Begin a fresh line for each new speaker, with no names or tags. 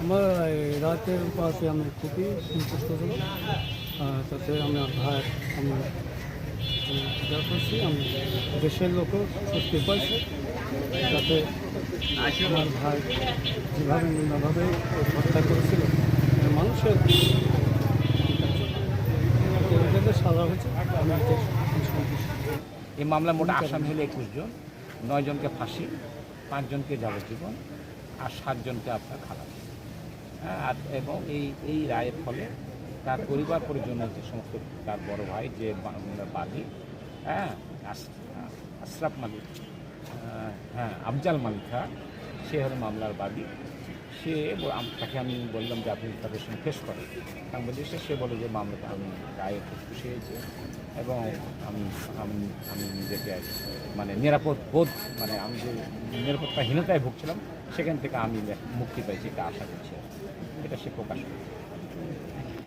আমার রাতের পাশে আমি খুবই সন্তুষ্টজনক আহ, তাতে আমার ভাই আমি যা করছি আমি দেশের লোকও স্বস্তি পাইছি। যাতে আমার ভাই যেভাবে নিম্নভাবে হত্যা করেছিল মানে মানুষের সাজা আমি
এই মামলা মোট আসামি হলো একুশ জন। নয় জনকে ফাঁসি পাঁচজনকে যাবজ্জীবন আর সাতজনকে আপনার হ্যাঁ আর এবং এই এই রায়ের ফলে তার পরিবার পরিজনের যে সমস্ত তার বড় ভাই যে বাদী হ্যাঁ আশরাফ মালিক হ্যাঁ আফজাল মালিকা সে হল মামলার বাদী সে তাকে আমি বললাম যে আপনি তাদের সঙ্গে ফেস করেন। বাংলাদেশে সে বলে যে মামলাটা আমি গায়ে খুশি হয়েছে এবং আমি আমি আমি নিজেকে মানে নিরাপদ বোধ মানে আমি যে নিরাপত্তাহীনতায় ভুগছিলাম, সেখান থেকে আমি মুক্তি পাইছি, এটা আশা করছি। এটা সে প্রকাশ করেছে।